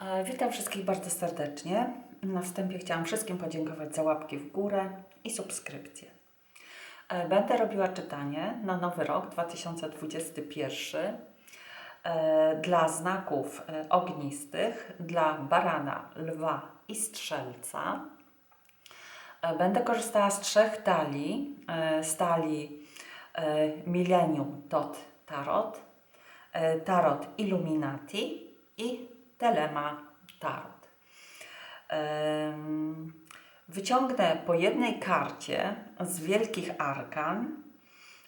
E, Witam wszystkich bardzo serdecznie. Na wstępie chciałam wszystkim podziękować za łapki w górę i subskrypcję. E, Będę robiła czytanie na nowy rok 2021 e, dla znaków ognistych, dla barana, lwa i strzelca. Będę korzystała z trzech talii. Z talii Millennium Tot Tarot, Tarot Illuminati i Telema Tarot. Wyciągnę po jednej karcie z wielkich arkan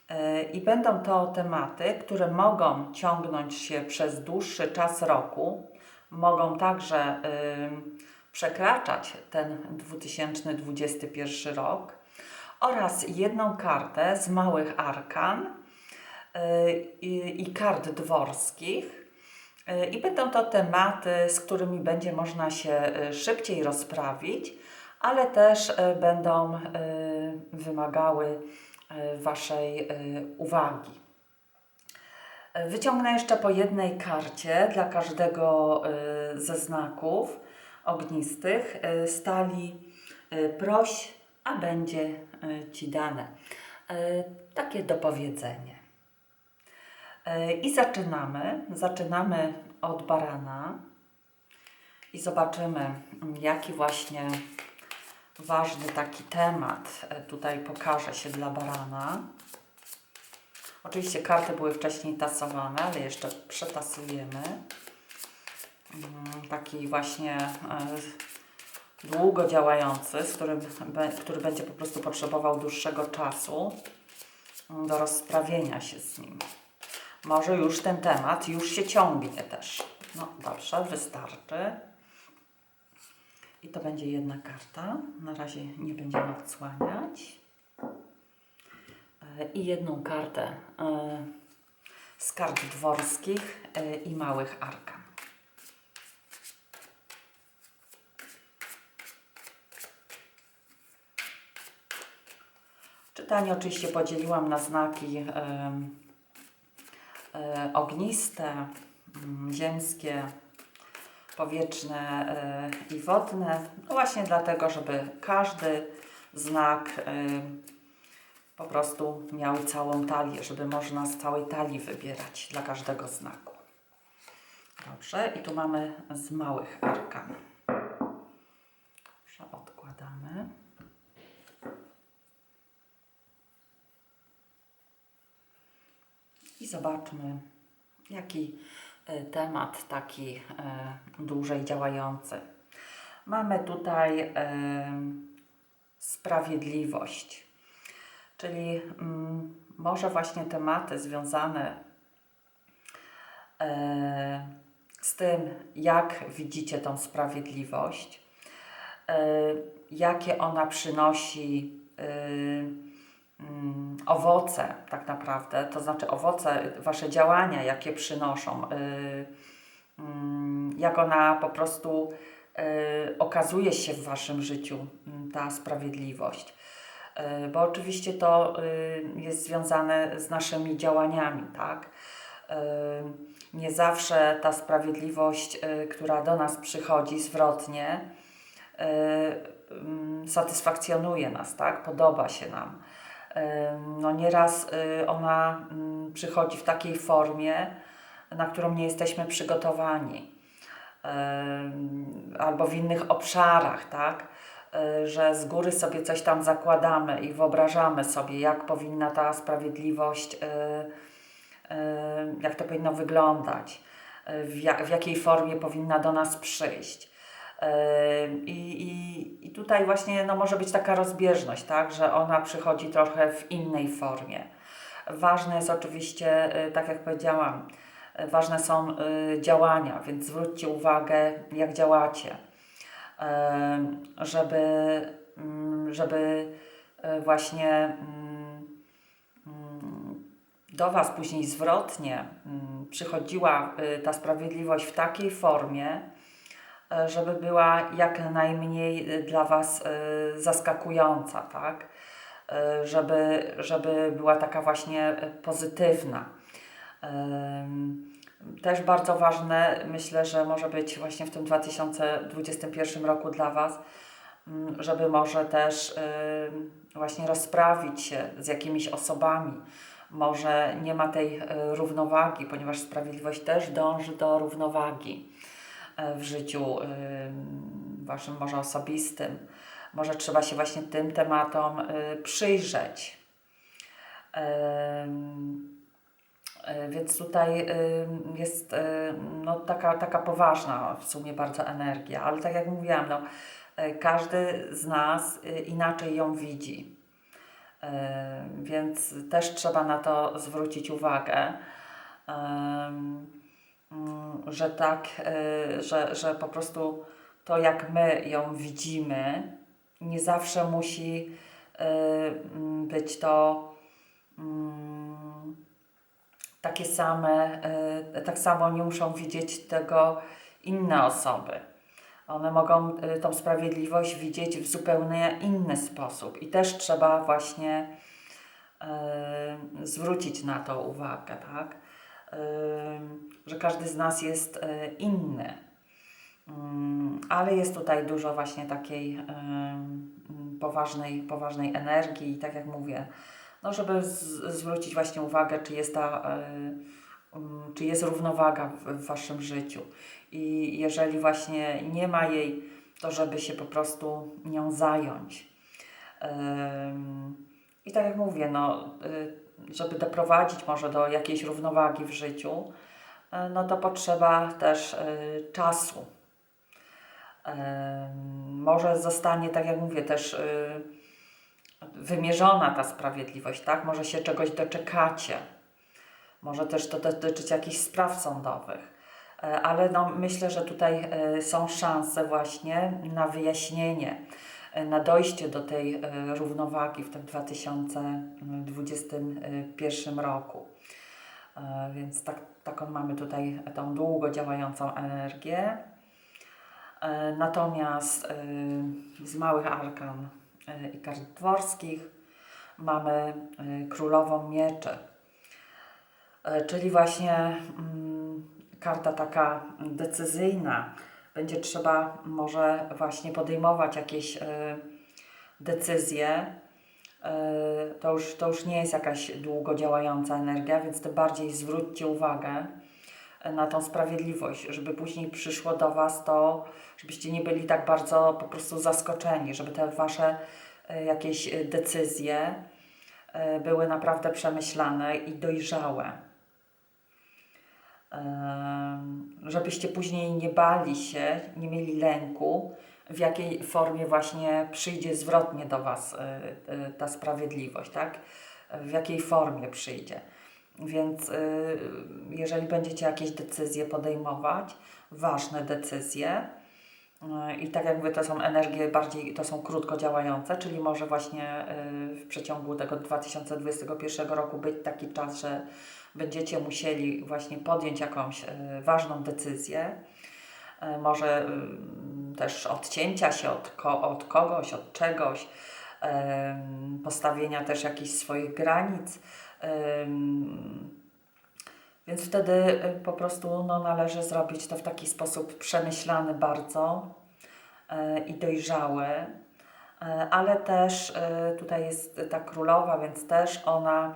e, i będą to tematy, które mogą ciągnąć się przez dłuższy czas roku, mogą także przekraczać ten 2021 rok oraz jedną kartę z małych arkan e, i kart dworskich. E, I będą to tematy, z którymi będzie można się e, szybciej rozprawić, ale też e, będą wymagały Waszej uwagi. Wyciągnę jeszcze po jednej karcie dla każdego ze znaków ognistych. Stali proś, a będzie Ci dane. Takie dopowiedzenie. E, I zaczynamy. Zaczynamy od barana i zobaczymy, jaki właśnie ważny taki temat e, tutaj pokaże się dla barana. Oczywiście karty były wcześniej tasowane, ale jeszcze przetasujemy. Mm, Taki właśnie e, długo działający, z którym, który będzie po prostu potrzebował dłuższego czasu do rozprawienia się z nim. Może już ten temat już się ciągnie też. No dobrze, wystarczy. I to będzie jedna karta. Na razie nie będziemy odsłaniać. E, I jedną kartę e, z kart dworskich e, i małych arkan. Czytanie oczywiście podzieliłam na znaki ogniste, mm, ziemskie, powietrzne e, i wodne. No właśnie dlatego, żeby każdy znak e, po prostu miał całą talię, żeby można z całej talii wybierać dla każdego znaku. Dobrze, i tu mamy z małych arkan. Dobrze, odkładamy. Zobaczmy, jaki e, temat taki e, dłużej działający. Mamy tutaj e, sprawiedliwość, czyli mm, może właśnie tematy związane z tym, jak widzicie tą sprawiedliwość, jakie ona przynosi owoce tak naprawdę, to znaczy owoce, wasze działania, jakie przynoszą, y, mm, jak ona po prostu y, okazuje się w waszym życiu, mm, ta sprawiedliwość. Y, Bo oczywiście to jest związane z naszymi działaniami, tak? Nie zawsze ta sprawiedliwość, która do nas przychodzi zwrotnie, mm, satysfakcjonuje nas, tak? Podoba się nam. No nieraz y, ona mm, przychodzi w takiej formie, na którą nie jesteśmy przygotowani. Albo w innych obszarach, tak? Y, Że z góry sobie coś tam zakładamy i wyobrażamy sobie, jak powinna ta sprawiedliwość, y, jak to powinno wyglądać, w, w jakiej formie powinna do nas przyjść. I, i, I tutaj właśnie no, może być taka rozbieżność, tak, że ona przychodzi trochę w innej formie. Ważne jest oczywiście, y, tak jak powiedziałam, y, ważne są y, działania, więc zwróćcie uwagę, jak działacie, żeby, mm, żeby właśnie mm, mm, do Was później zwrotnie przychodziła ta sprawiedliwość w takiej formie, żeby była jak najmniej y, dla Was y, zaskakująca, tak? Żeby, żeby była taka właśnie pozytywna. Też bardzo ważne, myślę, że może być właśnie w tym 2021 roku dla Was, mm, żeby może też właśnie rozprawić się z jakimiś osobami. Może nie ma tej równowagi, ponieważ sprawiedliwość też dąży do równowagi w życiu y, Waszym, może osobistym. Może trzeba się właśnie tym tematom y, przyjrzeć. E, Więc tutaj jest ym, no, taka, taka poważna w sumie bardzo energia, ale tak jak mówiłam, no, każdy z nas y, inaczej ją widzi. Więc też trzeba na to zwrócić uwagę, że tak, y, że, że po prostu to jak my ją widzimy, nie zawsze musi y, mm, być to mm, takie same, y, tak samo nie muszą widzieć tego inne osoby. One mogą tą sprawiedliwość widzieć w zupełnie inny sposób i też trzeba właśnie zwrócić na to uwagę, tak? Że każdy z nas jest y, inny. Mm, Ale jest tutaj dużo właśnie takiej poważnej, poważnej energii i tak jak mówię, no żeby z, zwrócić właśnie uwagę, czy jest ta, y, mm, czy jest równowaga w, w Waszym życiu. I jeżeli właśnie nie ma jej, to żeby się po prostu nią zająć. I tak jak mówię, no, y, żeby doprowadzić może do jakiejś równowagi w życiu, y, no to potrzeba też y, czasu. Ym, Może zostanie, tak jak mówię, też wymierzona ta sprawiedliwość, tak? Może się czegoś doczekacie. Może też to dotyczyć jakichś spraw sądowych. E, Ale no, myślę, że tutaj e, są szanse właśnie na wyjaśnienie, e, na dojście do tej e, równowagi w tym 2021 roku. E, Więc tak, taką mamy tutaj tą długo działającą energię. E, Natomiast z małych arkan i kart dworskich mamy królową mieczy, czyli właśnie mm, karta taka decyzyjna. Będzie trzeba może właśnie podejmować jakieś e, decyzje. E, To już, to już nie jest jakaś długo działająca energia, więc tym bardziej zwróćcie uwagę e, na tą sprawiedliwość, żeby później przyszło do Was to, żebyście nie byli tak bardzo po prostu zaskoczeni, żeby te Wasze jakieś decyzje były naprawdę przemyślane i dojrzałe. Żebyście później nie bali się, nie mieli lęku, w jakiej formie właśnie przyjdzie zwrotnie do Was e, e, ta sprawiedliwość, tak? W jakiej formie przyjdzie. Więc y, jeżeli będziecie jakieś decyzje podejmować, ważne decyzje, i tak jak mówię, to są energie bardziej, to są krótko działające, czyli może właśnie w przeciągu tego 2021 roku być taki czas, że będziecie musieli właśnie podjąć jakąś y, ważną decyzję, y, może y, też odcięcia się od, ko- od kogoś, od czegoś, postawienia też jakichś swoich granic. Więc wtedy po prostu no, należy zrobić to w taki sposób przemyślany bardzo e, i dojrzały. E, Ale też e, tutaj jest ta królowa, więc też ona e,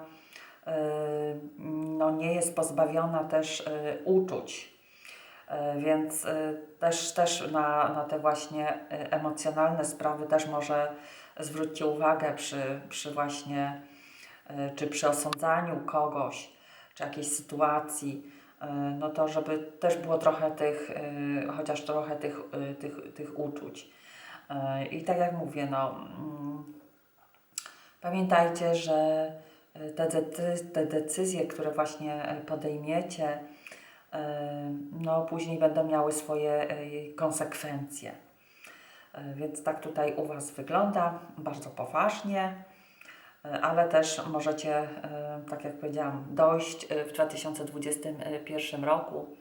no, nie jest pozbawiona też e, uczuć. E, Więc też, też na, na te właśnie emocjonalne sprawy też może zwróćcie uwagę przy, przy właśnie czy przy osądzaniu kogoś, czy jakiejś sytuacji, no to żeby też było trochę tych, chociaż trochę tych, tych, tych uczuć. I tak jak mówię, no, mm, pamiętajcie, że te, te decyzje, które właśnie e, podejmiecie, e, no później będą miały swoje e, konsekwencje. Więc tak tutaj u Was wygląda, bardzo poważnie, ale też możecie, tak jak powiedziałam, dojść w 2021 roku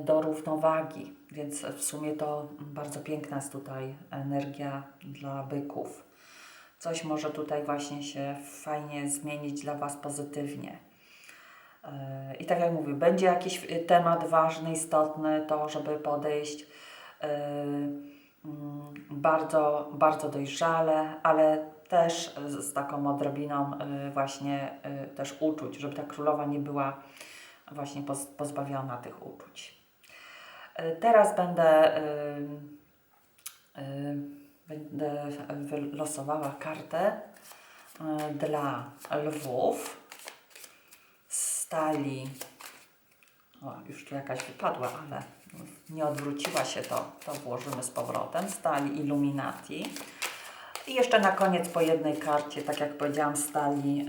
do równowagi, więc w sumie to bardzo piękna jest tutaj energia dla byków. Coś może tutaj właśnie się fajnie zmienić dla Was pozytywnie. E, I tak jak mówię, będzie jakiś y, temat ważny, istotny, to żeby podejść e, mm, bardzo, bardzo dojrzale, ale też z, taką odrobiną y, właśnie y, też uczuć, żeby ta królowa nie była właśnie poz, pozbawiona tych uczuć. Y, Teraz będę, y, y, będę wylosowała kartę y, dla lwów stali. O, już tu jakaś wypadła, ale nie odwróciła się, to, to włożymy z powrotem. Stali Illuminati. I jeszcze na koniec po jednej karcie, tak jak powiedziałam, stali yy,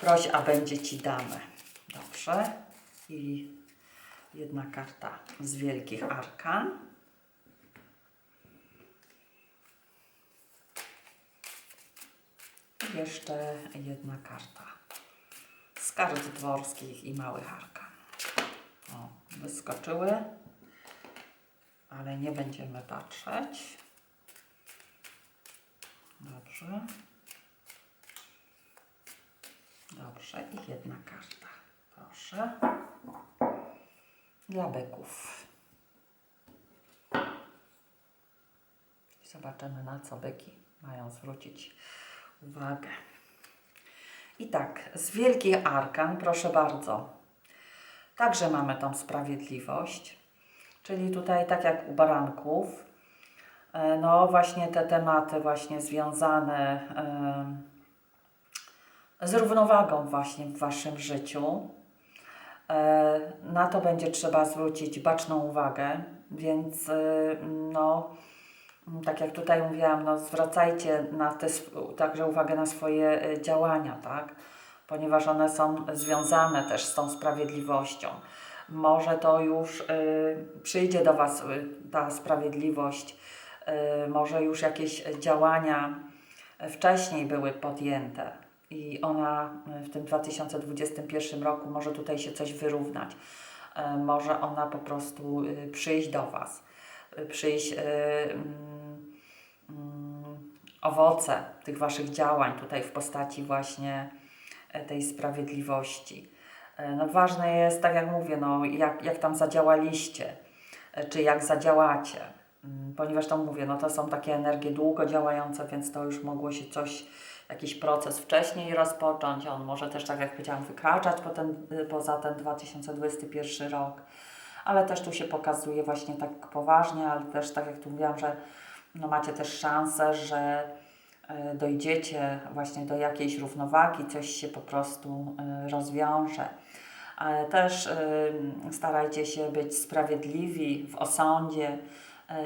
proś, a będzie Ci dane. Dobrze. I jedna karta z wielkich arkan. Jeszcze jedna karta z kart dworskich i małych arkan. O, wyskoczyły, ale nie będziemy patrzeć. Dobrze. Dobrze. I jedna karta. Proszę. Dla byków. Zobaczymy, na co byki mają zwrócić uwagę. I tak, z wielkich arkan, proszę bardzo. Także mamy tą sprawiedliwość. Czyli tutaj, tak jak u baranków, E, No właśnie te tematy właśnie związane e, z równowagą właśnie w Waszym życiu. E, Na to będzie trzeba zwrócić baczną uwagę, więc no, tak jak tutaj mówiłam, no zwracajcie na te, także uwagę na swoje e, działania, tak? Ponieważ one są związane też z tą sprawiedliwością. Może to już y, przyjdzie do Was y, ta sprawiedliwość, y, może już jakieś działania wcześniej były podjęte i ona y, w tym 2021 roku może tutaj się coś wyrównać. Y, Może ona po prostu y, przyjść do Was, y, przyjść y, mm, mm, owoce tych Waszych działań tutaj w postaci właśnie e, tej sprawiedliwości. E, No ważne jest, tak jak mówię, no, jak, jak tam zadziałaliście, e, czy jak zadziałacie, Mm, ponieważ tam mówię, no to są takie energie długo działające, więc to już mogło się coś, jakiś proces wcześniej rozpocząć, on może też, tak jak powiedziałam, wykraczać po ten, poza ten 2021 rok, ale też tu się pokazuje właśnie tak poważnie, ale też tak jak tu mówiłam, że no macie też szansę, że e, dojdziecie właśnie do jakiejś równowagi, coś się po prostu e, rozwiąże. Ale też e, starajcie się być sprawiedliwi w osądzie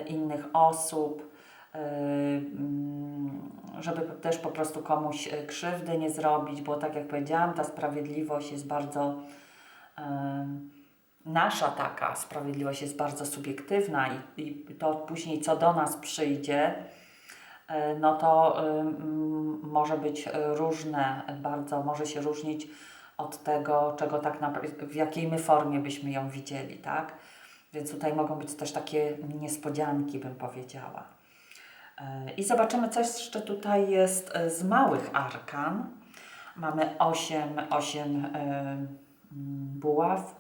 innych osób, mm, żeby też po prostu komuś krzywdy nie zrobić, bo tak jak powiedziałam, ta sprawiedliwość jest bardzo nasza taka sprawiedliwość jest bardzo subiektywna i, i to później co do nas przyjdzie, e, no to ym, może być e, różne, bardzo może się różnić od tego, czego tak naprawdę, w jakiej my formie byśmy ją widzieli, tak? Więc tutaj mogą być też takie niespodzianki, bym powiedziała. E, I zobaczymy, co jeszcze tutaj jest e, z małych arkan. Mamy 8, 8 buław,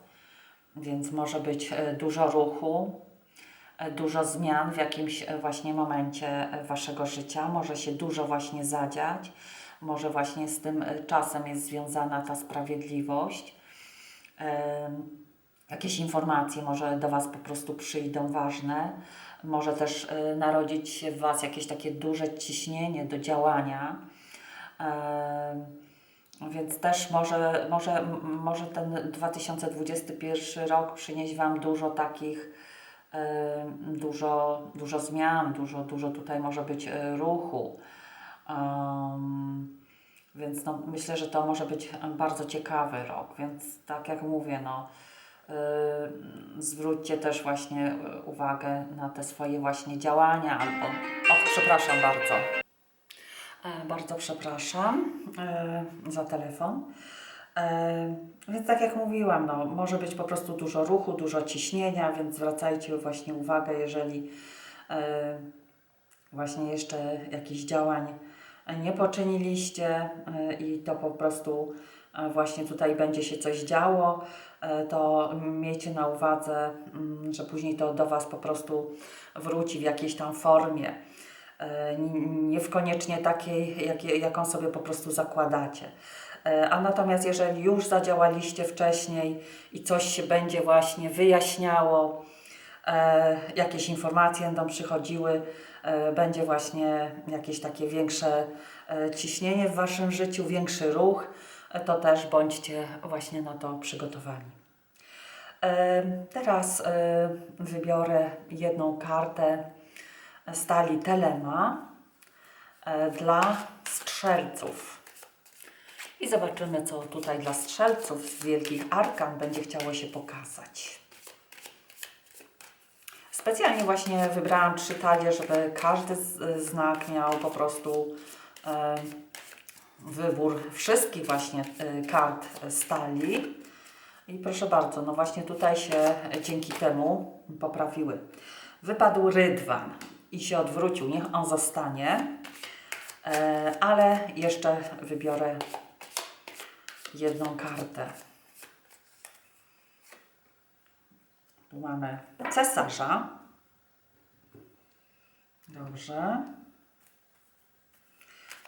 więc może być e, dużo ruchu, e, dużo zmian w jakimś e, właśnie momencie Waszego życia. Może się dużo właśnie zadziać. Może właśnie z tym czasem jest związana ta sprawiedliwość. Jakieś informacje może do Was po prostu przyjdą ważne. Może też narodzić się w Was jakieś takie duże ciśnienie do działania. Więc też może, może, może ten 2021 rok przynieść Wam dużo takich, dużo, dużo zmian, dużo, dużo tutaj może być e, ruchu. Em, więc no, myślę, że to może być bardzo ciekawy rok, więc tak jak mówię, no, zwróćcie też właśnie y, uwagę na te swoje właśnie działania albo... O, przepraszam bardzo. E, Bardzo przepraszam e, za telefon. E, Więc tak jak mówiłam, no, może być po prostu dużo ruchu, dużo ciśnienia, więc zwracajcie właśnie uwagę, jeżeli właśnie jeszcze jakichś działań nie poczyniliście i to po prostu właśnie tutaj będzie się coś działo, to miejcie na uwadze, mm, że później to do Was po prostu wróci w jakiejś tam formie. E, Nie w koniecznie takiej, jakie- jaką sobie po prostu zakładacie. E, A natomiast jeżeli już zadziałaliście wcześniej i coś się będzie właśnie wyjaśniało, e, jakieś informacje będą przychodziły, będzie właśnie jakieś takie większe ciśnienie w Waszym życiu, większy ruch, to też bądźcie właśnie na to przygotowani. Teraz wybiorę jedną kartę stali Telema e, dla strzelców. I zobaczymy, co tutaj dla strzelców z wielkich arkan będzie chciało się pokazać. Specjalnie właśnie wybrałam trzy talie, żeby każdy znak miał po prostu e, wybór wszystkich właśnie e, kart stali. I proszę bardzo, no właśnie tutaj się dzięki temu poprawiły. Wypadł rydwan i się odwrócił, niech on zostanie, e, ale jeszcze wybiorę jedną kartę. Tu mamy cesarza. Dobrze.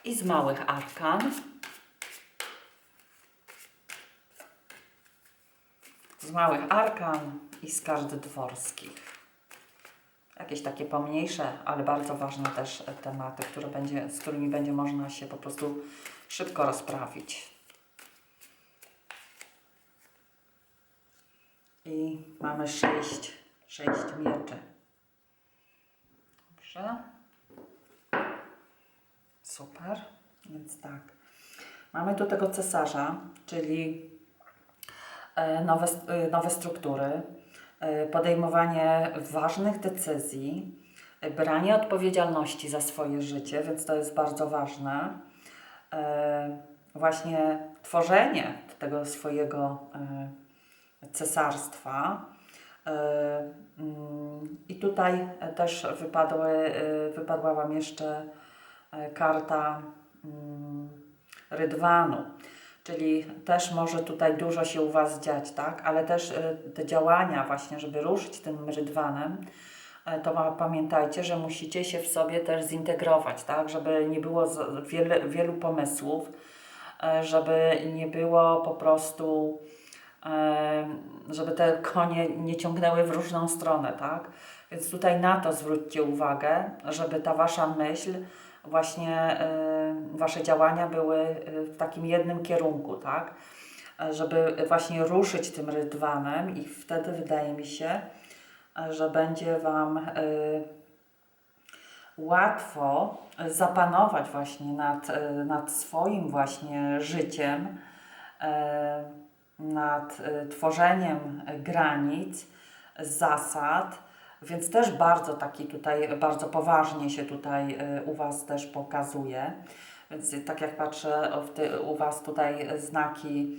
I z małych arkan. Z małych arkan i z kart dworskich. Jakieś takie pomniejsze, ale bardzo ważne też tematy, które będzie, z którymi będzie można się po prostu szybko rozprawić. I mamy sześć, sześć mieczy. Dobrze. Super. Więc tak. Mamy tu tego cesarza, czyli e, nowe, e, nowe struktury, podejmowanie ważnych decyzji, e, branie odpowiedzialności za swoje życie, więc to jest bardzo ważne. E, Właśnie tworzenie tego swojego e, cesarstwa. E, mm, I tutaj też wypadły, e, wypadła Wam jeszcze e, karta mm, rydwanu, czyli też może tutaj dużo się u Was dziać, tak? Ale też e, te działania właśnie, żeby ruszyć tym rydwanem, e, to pamiętajcie, że musicie się w sobie też zintegrować, tak? Żeby nie było wielu pomysłów, e, żeby nie było po prostu, żeby te konie nie ciągnęły w różną stronę, tak? Więc tutaj na to zwróćcie uwagę, żeby ta Wasza myśl, właśnie e, Wasze działania były e, w takim jednym kierunku, tak? Żeby właśnie ruszyć tym rydwanem i wtedy wydaje mi się, że będzie Wam e, łatwo zapanować właśnie nad, nad swoim właśnie życiem, nad tworzeniem granic, zasad, więc też bardzo taki tutaj, bardzo poważnie się tutaj e, u Was też pokazuje. Więc tak jak patrzę ty, u Was tutaj znaki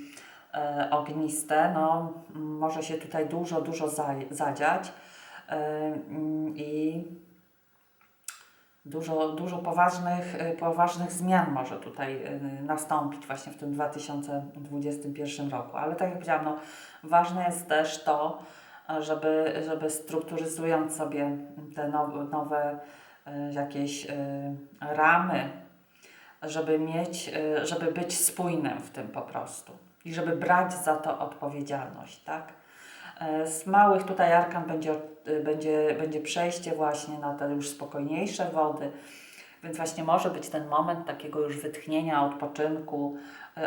e, ogniste, no może się tutaj dużo, dużo za, zadziać e, mm, i dużo, dużo poważnych, y, poważnych zmian może tutaj y, nastąpić właśnie w tym 2021 roku. Ale tak jak powiedziałam, no, ważne jest też to, żeby, żeby strukturyzując sobie te nowe, nowe jakieś y, ramy, żeby mieć, y, żeby być spójnym w tym po prostu i żeby brać za to odpowiedzialność, tak? E, Z małych tutaj arkan będzie, będzie, będzie przejście właśnie na te już spokojniejsze wody, więc właśnie może być ten moment takiego już wytchnienia, odpoczynku,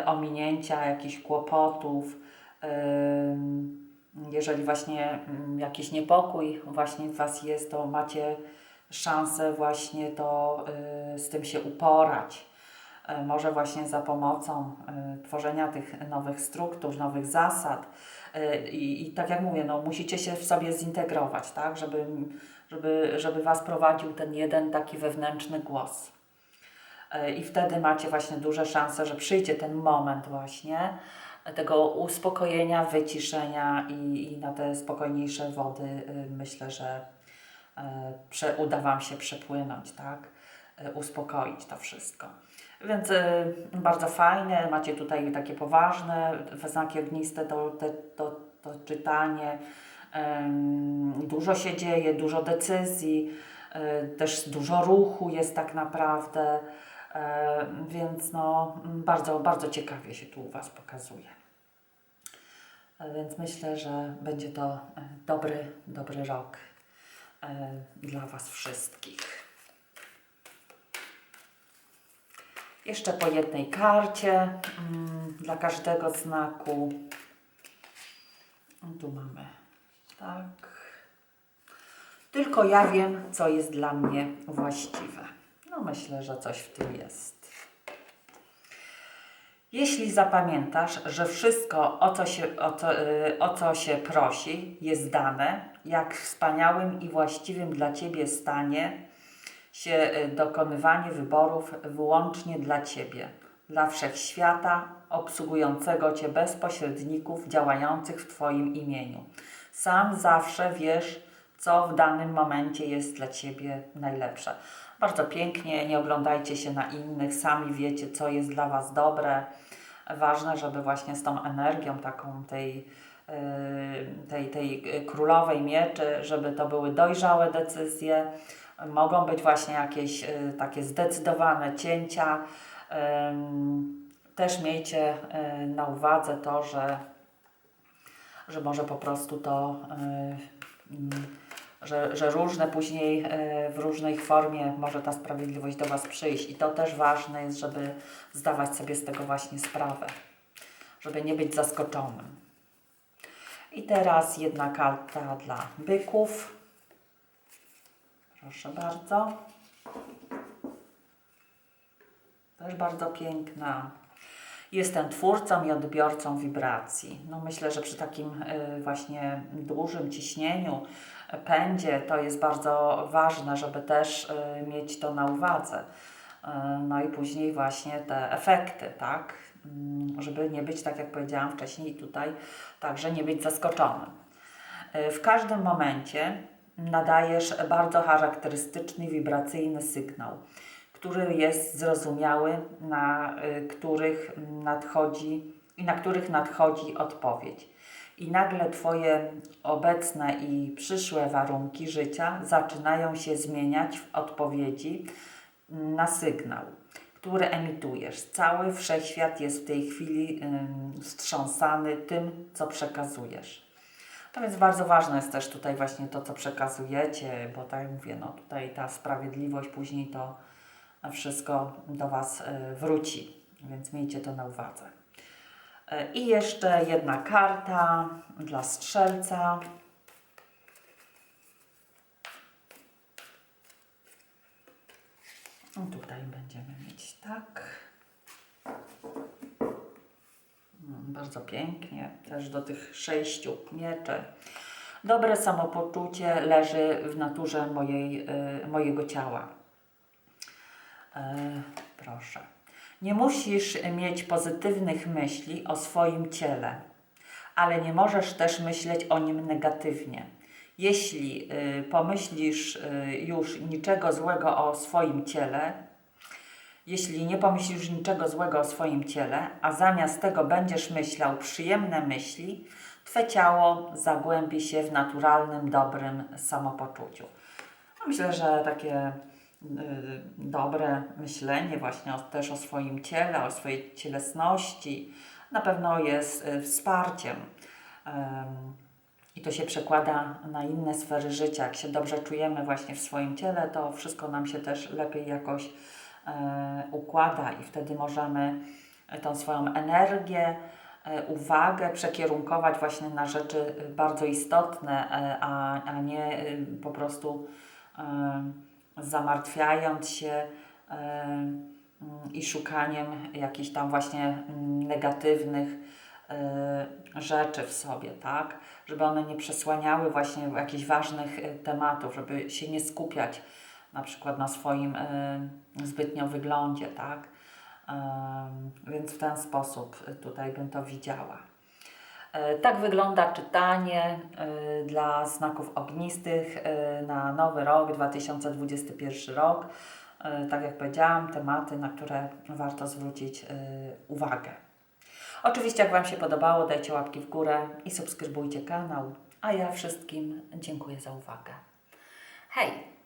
ominięcia jakichś kłopotów. Ym, Jeżeli właśnie mm, jakiś niepokój właśnie w Was jest, to macie szansę właśnie to y, z tym się uporać. E, Może właśnie za pomocą y, tworzenia tych nowych struktur, nowych zasad. Y, I, I tak jak mówię, no, musicie się w sobie zintegrować, tak? żeby, żeby, żeby Was prowadził ten jeden taki wewnętrzny głos. I wtedy macie właśnie duże szanse, że przyjdzie ten moment właśnie tego uspokojenia, wyciszenia i, i na te spokojniejsze wody y, myślę, że e, prze, uda Wam się przepłynąć, tak? E, Uspokoić to wszystko. Więc y, bardzo fajne, macie tutaj takie poważne znaki ogniste to, to, to czytanie. Dużo się dzieje, dużo decyzji, y, też dużo ruchu jest tak naprawdę, więc no, bardzo, bardzo ciekawie się tu u Was pokazuje. Więc myślę, że będzie to y, dobry, dobry rok y, dla Was wszystkich. Jeszcze po jednej karcie mm, dla każdego znaku. Tu mamy tak. Tylko ja wiem, co jest dla mnie właściwe. No myślę, że coś w tym jest. Jeśli zapamiętasz, że wszystko, o co, się, o, co, y, o co się prosi, jest dane, jak wspaniałym i właściwym dla Ciebie stanie się y, dokonywanie wyborów wyłącznie dla Ciebie, dla wszechświata, obsługującego Cię bez pośredników działających w Twoim imieniu. Sam zawsze wiesz, co w danym momencie jest dla Ciebie najlepsze. Bardzo pięknie, nie oglądajcie się na innych, sami wiecie, co jest dla Was dobre. Ważne, żeby właśnie z tą energią taką tej, yy, tej, tej królowej mieczy, żeby to były dojrzałe decyzje. Mogą być właśnie jakieś yy, takie zdecydowane cięcia. Też miejcie na uwadze to, że, że może po prostu to mm, że, że różne później e, w różnej formie może ta sprawiedliwość do Was przyjść. I to też ważne jest, żeby zdawać sobie z tego właśnie sprawę, żeby nie być zaskoczonym. I teraz jedna karta dla byków. Proszę bardzo. Też bardzo piękna. Jestem twórcą i odbiorcą wibracji. No myślę, że przy takim y, właśnie dużym ciśnieniu, pędzie, to jest bardzo ważne, żeby też y, mieć to na uwadze. Y, No i później właśnie te efekty, tak? Mm, Żeby nie być, tak jak powiedziałam wcześniej tutaj, także nie być zaskoczonym. Y, W każdym momencie nadajesz bardzo charakterystyczny, wibracyjny sygnał, który jest zrozumiały, na których nadchodzi i na których nadchodzi odpowiedź. I nagle Twoje obecne i przyszłe warunki życia zaczynają się zmieniać w odpowiedzi na sygnał, który emitujesz. Cały wszechświat jest w tej chwili wstrząsany tym, co przekazujesz. To więc bardzo ważne jest też tutaj właśnie to, co przekazujecie, bo tak jak mówię, no tutaj ta sprawiedliwość później to wszystko do Was y, wróci, więc miejcie to na uwadze. Y, I jeszcze jedna karta dla strzelca. Tutaj będziemy mieć tak. Mm, Bardzo pięknie, też do tych sześciu mieczy. Dobre samopoczucie leży w naturze mojej, y, mojego ciała. E, proszę. Nie musisz mieć pozytywnych myśli o swoim ciele, ale nie możesz też myśleć o nim negatywnie. Jeśli y, pomyślisz y, już niczego złego o swoim ciele, jeśli nie pomyślisz niczego złego o swoim ciele, a zamiast tego będziesz myślał przyjemne myśli, Twe ciało zagłębi się w naturalnym, dobrym samopoczuciu. Myślę, że takie dobre myślenie właśnie też o swoim ciele, o swojej cielesności na pewno jest y, wsparciem. I to się przekłada na inne sfery życia. Jak się dobrze czujemy właśnie w swoim ciele, to wszystko nam się też lepiej jakoś e, układa i wtedy możemy tą swoją energię, e, uwagę przekierunkować właśnie na rzeczy bardzo istotne, e, a, a nie e, po prostu zamartwiając się e, i szukaniem jakichś tam właśnie negatywnych e, rzeczy w sobie, tak? Żeby one nie przesłaniały właśnie jakichś ważnych e, tematów, żeby się nie skupiać na przykład na swoim zbytnio wyglądzie, tak? Więc w ten sposób tutaj bym to widziała. E, Tak wygląda czytanie e, dla znaków ognistych e, na nowy rok, 2021 rok. tak jak powiedziałam, tematy, na które warto zwrócić uwagę. Oczywiście, jak Wam się podobało, dajcie łapki w górę i subskrybujcie kanał. A ja wszystkim dziękuję za uwagę. Hej!